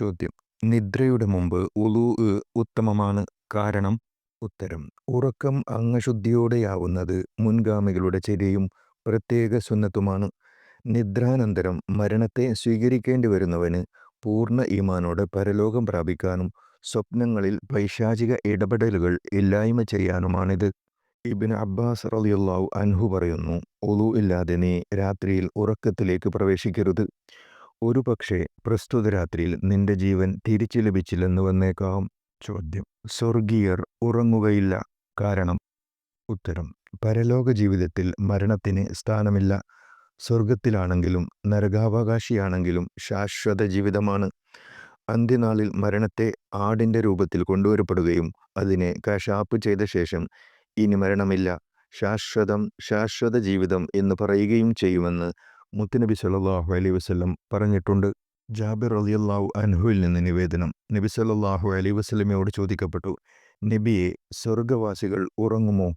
ചോദ്യം. നിദ്രയുടെ മുമ്പ് ഉളു ഉത്തമമാണ് കാരണം ഉത്തരം. ഉറക്കം അംഗശുദ്ധിയോടെയാവുന്നത് മുൻഗാമികളുടെ ചര്യയും പ്രത്യേക സുന്നത്തുമാണ്. നിദ്രാനന്തരം മരണത്തെ സ്വീകരിക്കേണ്ടി വരുന്നവന് പൂർണ ഈമാനോടെ പരലോകം പ്രാപിക്കാനും സ്വപ്നങ്ങളിൽ പൈശാചിക ഇടപെടലുകൾ ഇല്ലായ്മ ചെയ്യാനുമാണിത്. ഇബിൻ അബ്ബാസ് റളിയല്ലാഹു അൻഹു പറയുന്നു ഒളു ഇല്ലാതെ നീ രാത്രിയിൽ ഉറക്കത്തിലേക്ക് പ്രവേശിക്കരുത്. ഒരു പക്ഷേ പ്രസ്തുത രാത്രിയിൽ നിന്റെ ജീവൻ തിരിച്ചു ലഭിച്ചില്ലെന്ന് വന്നേക്കാം. ചോദ്യം. സ്വർഗീയർ ഉറങ്ങുകയില്ല. കാരണം? ഉത്തരം. പരലോക ജീവിതത്തിൽ മരണത്തിന് സ്ഥാനമില്ല. സ്വർഗത്തിലാണെങ്കിലും നരകാവകാശിയാണെങ്കിലും ശാശ്വത ജീവിതമാണ്. അന്ത്യനാളിൽ മരണത്തെ ആടിന്റെ രൂപത്തിൽ കൊണ്ടുവരപ്പെടുകയും അതിനെ കശാപ്പ് ചെയ്ത ശേഷം ഇനി മരണമില്ല. ശാശ്വതം ശാശ്വത ജീവിതം എന്ന് പറയുകയും ചെയ്യുമെന്ന് മുത്തുനബി സല്ലാഹു അലൈ വസല്ലം പറഞ്ഞിട്ടുണ്ട് ജാബിർ റളിയല്ലാഹു അൻഹുവിൽ നിന്ന് നിവേദനം. നബി സല്ലാഹു അലൈ വസ്ലമയോട് ചോദിക്കപ്പെട്ടു നബിയെ സ്വർഗവാസികൾ ഉറങ്ങുമോ?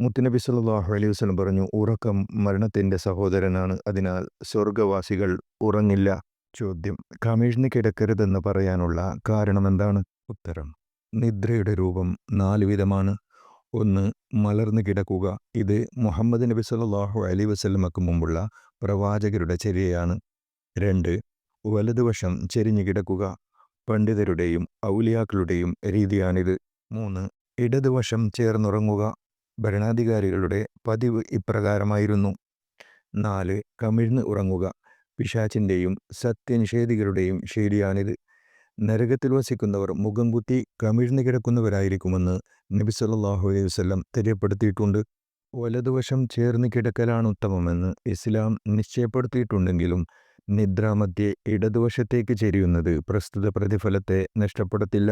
മുത്തുനബി സല്ലാഹു അലൈഹി വസ്ലം പറഞ്ഞു ഉറക്കം മരണത്തിന്റെ സഹോദരനാണ് അതിനാൽ സ്വർഗവാസികൾ ഉറങ്ങില്ല. ചോദ്യം. കമിഴ്ന്ന് കിടക്കരുതെന്ന് പറയാനുള്ള കാരണം എന്താണ്? ഉത്തരം. നിദ്രയുടെ രൂപം നാല് വിധമാണ്. ഒന്ന് മലർന്നു കിടക്കുക. ഇത് മുഹമ്മദ് നബി സല്ലാഹു അലി വസ്ലമക്ക് മുമ്പുള്ള പ്രവാചകരുടെ ചര്യയാണ്. രണ്ട് വലതുവശം ചെരിഞ്ഞു കിടക്കുക. പണ്ഡിതരുടെയും ഔലിയാക്കളുടെയും രീതിയാണിത്. മൂന്ന് ഇടതുവശം ചേർന്നുറങ്ങുക. ഭരണാധികാരികളുടെ പതിവ് ഇപ്രകാരമായിരുന്നു. നാല് കമിഴ്ന്ന് ഉറങ്ങുക. പിശാച്ചിന്റെയും സത്യനിഷേധികളുടെയും ശൈലിയാണിത്. നരകത്തിൽ വസിക്കുന്നവർ മുഖം കുത്തി കമിഴ്ന്നു കിടക്കുന്നവരായിരിക്കുമെന്ന് നബി സല്ലല്ലാഹു അലൈഹി വസല്ലം തെര്യപ്പെടുത്തിയിട്ടുണ്ട്. വലതുവശം ചേർന്ന് കിടക്കലാണ് ഉത്തമമെന്ന് ഇസ്ലാം നിശ്ചയപ്പെടുത്തിയിട്ടുണ്ടെങ്കിലും നിദ്രാമധ്യേ ഇടതുവശത്തേക്ക് ചെരിയുന്നത് പ്രസ്തുത പ്രതിഫലത്തെ നഷ്ടപ്പെടുത്തില്ല.